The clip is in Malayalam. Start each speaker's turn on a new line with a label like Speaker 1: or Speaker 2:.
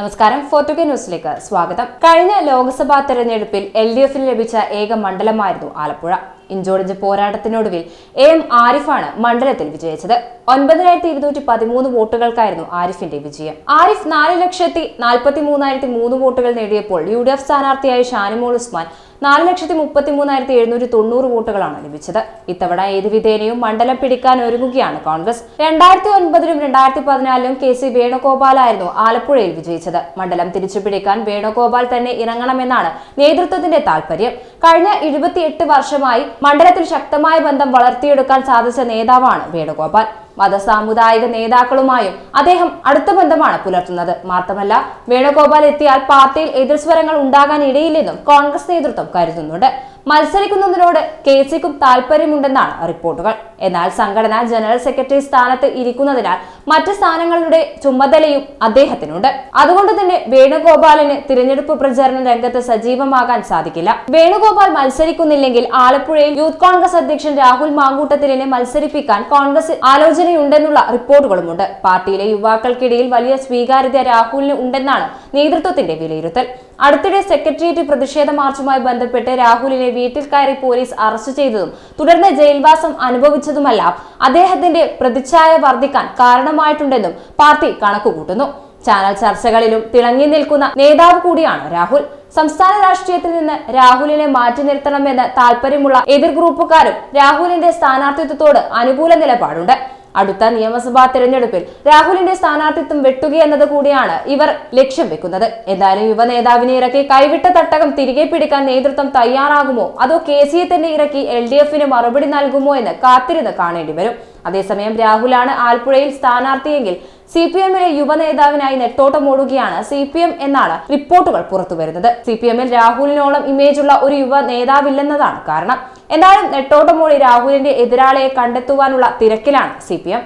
Speaker 1: നമസ്കാരം. ഫോർട്ടുഗ ന്യൂസിലേക്ക് സ്വാഗതം. കഴിഞ്ഞ ലോക്സഭാ തെരഞ്ഞെടുപ്പിൽ എൽ ഡി എഫിന് ലഭിച്ച ഏക മണ്ഡലമായിരുന്നു ആലപ്പുഴ. ഇഞ്ചോടിഞ്ച് പോരാട്ടത്തിനൊടുവിൽ എ എം ആരിഫാണ് മണ്ഡലത്തിൽ വിജയിച്ചത്. ഒൻപതിനായിരത്തി ഇരുന്നൂറ്റി പതിമൂന്ന് വോട്ടുകൾക്കായിരുന്നു ആരിഫിന്റെ വിജയം. ആരിഫ് നാല് ലക്ഷത്തി നാൽപ്പത്തി മൂന്നായിരത്തി മൂന്ന് വോട്ടുകൾ നേടിയപ്പോൾ യു ഡി എഫ് സ്ഥാനാർത്ഥിയായ ഷാനിമോൾ ഉസ്മാൻ നാല് ലക്ഷത്തി മുപ്പത്തി മൂന്നായിരത്തി എഴുന്നൂറ്റി തൊണ്ണൂറ് വോട്ടുകളാണ് ലഭിച്ചത്. ഇത്തവണ ഏത് വിധേനയും മണ്ഡലം പിടിക്കാൻ ഒരുങ്ങുകയാണ് കോൺഗ്രസ്. രണ്ടായിരത്തി ഒൻപതിലും രണ്ടായിരത്തി പതിനാലിലും കെ സി വേണുഗോപാലായിരുന്നു ആലപ്പുഴയിൽ വിജയിച്ചത്. മണ്ഡലം തിരിച്ചുപിടിക്കാൻ വേണുഗോപാൽ തന്നെ ഇറങ്ങണമെന്നാണ് നേതൃത്വത്തിന്റെ താൽപര്യം. കഴിഞ്ഞ എഴുപത്തിയെട്ട് വർഷമായി മണ്ഡലത്തിൽ ശക്തമായ ബന്ധം വളർത്തിയെടുക്കാൻ സാധിച്ച നേതാവാണ് വേണുഗോപാൽ. മതസാമുദായിക നേതാക്കളുമായും അദ്ദേഹം അടുത്ത ബന്ധമാണ് പുലർത്തുന്നത്. മാത്രമല്ല വേണുഗോപാൽ എത്തിയാൽ പാർട്ടിയിൽ എതിർസ്വരങ്ങൾ ഉണ്ടാകാൻ ഇടയില്ലെന്നും കോൺഗ്രസ് നേതൃത്വം കരുതുന്നുണ്ട്. മത്സരിക്കുന്നതിനോട് കെ സിക്കും താല്പര്യമുണ്ടെന്നാണ് റിപ്പോർട്ടുകൾ. എന്നാൽ സംഘടന ജനറൽ സെക്രട്ടറി സ്ഥാനത്ത് ഇരിക്കുന്നതിനാൽ മറ്റ് സ്ഥാനങ്ങളുടെ ചുമതലയും അദ്ദേഹത്തിനുണ്ട്. അതുകൊണ്ട് തന്നെ വേണുഗോപാലിന് തിരഞ്ഞെടുപ്പ് പ്രചാരണ രംഗത്ത് സജീവമാകാൻ സാധിക്കില്ല. വേണുഗോപാൽ മത്സരിക്കുന്നില്ലെങ്കിൽ ആലപ്പുഴയിൽ യൂത്ത് കോൺഗ്രസ് അധ്യക്ഷൻ രാഹുൽ മാങ്കൂട്ടത്തിലിനെ മത്സരിപ്പിക്കാൻ കോൺഗ്രസ് ആലോചനയുണ്ടെന്നുള്ള റിപ്പോർട്ടുകളുമുണ്ട്. പാർട്ടിയിലെ യുവാക്കൾക്കിടയിൽ വലിയ സ്വീകാര്യത രാഹുലിന് ഉണ്ടെന്നാണ് നേതൃത്വത്തിന്റെ വിലയിരുത്തൽ. അടുത്തിടെ സെക്രട്ടേറിയറ്റ് പ്രതിഷേധ മാർച്ചുമായി ബന്ധപ്പെട്ട് രാഹുലിനെ വീട്ടിൽ കയറി പോലീസ് അറസ്റ്റ് ചെയ്തതും തുടർന്ന് ജയിൽവാസം അനുഭവിച്ചതുമല്ല അദ്ദേഹത്തിന്റെ പ്രതിച്ഛായ വർദ്ധിക്കാൻ കാരണമായിട്ടുണ്ടെന്നും പാർട്ടി കണക്കുകൂട്ടുന്നു. ചാനൽ ചർച്ചകളിലും തിളങ്ങി നിൽക്കുന്ന നേതാവ് കൂടിയാണ് രാഹുൽ. സംസ്ഥാന രാഷ്ട്രീയത്തിൽ നിന്ന് രാഹുലിനെ മാറ്റി നിർത്തണമെന്ന് താല്പര്യമുള്ള എതിർ ഗ്രൂപ്പുകാരും രാഹുലിന്റെ സ്ഥാനാർത്ഥിത്വത്തോട് അനുകൂല നിലപാടുണ്ട്. അടുത്ത നിയമസഭാ തെരഞ്ഞെടുപ്പിൽ രാഹുലിന്റെ സ്ഥാനാർത്ഥിത്വം വെട്ടുകയെന്നത് കൂടിയാണ് ഇവർ ലക്ഷ്യം വെക്കുന്നത്. എന്തായാലും യുവ നേതാവിനെ ഇറക്കി കൈവിട്ട തട്ടകം തിരികെ പിടിക്കാൻ നേതൃത്വം തയ്യാറാകുമോ? അതോ കെ സിയെ തന്നെ ഇറക്കി എൽ ഡി എഫിന് മറുപടി നൽകുമോ എന്ന് കാത്തിരുന്ന് കാണേണ്ടി വരും. അതേസമയം രാഹുലാണ് ആലപ്പുഴയിൽ സ്ഥാനാർത്ഥിയെങ്കിൽ സി പി എമ്മിലെ യുവ നേതാവിനായി നെട്ടോട്ടമോടുകയാണ് സി പി എം എന്നാണ് റിപ്പോർട്ടുകൾ പുറത്തുവരുന്നത്. സി പി എമ്മിൽ രാഹുലിനോളം ഉള്ള ഒരു യുവ നേതാവില്ലെന്നതാണ് കാരണം. എന്നാലും നെട്ടോട്ടമോടി രാഹുലിന്റെ എതിരാളിയെ കണ്ടെത്തുവാനുള്ള തിരക്കിലാണ് സി പി എം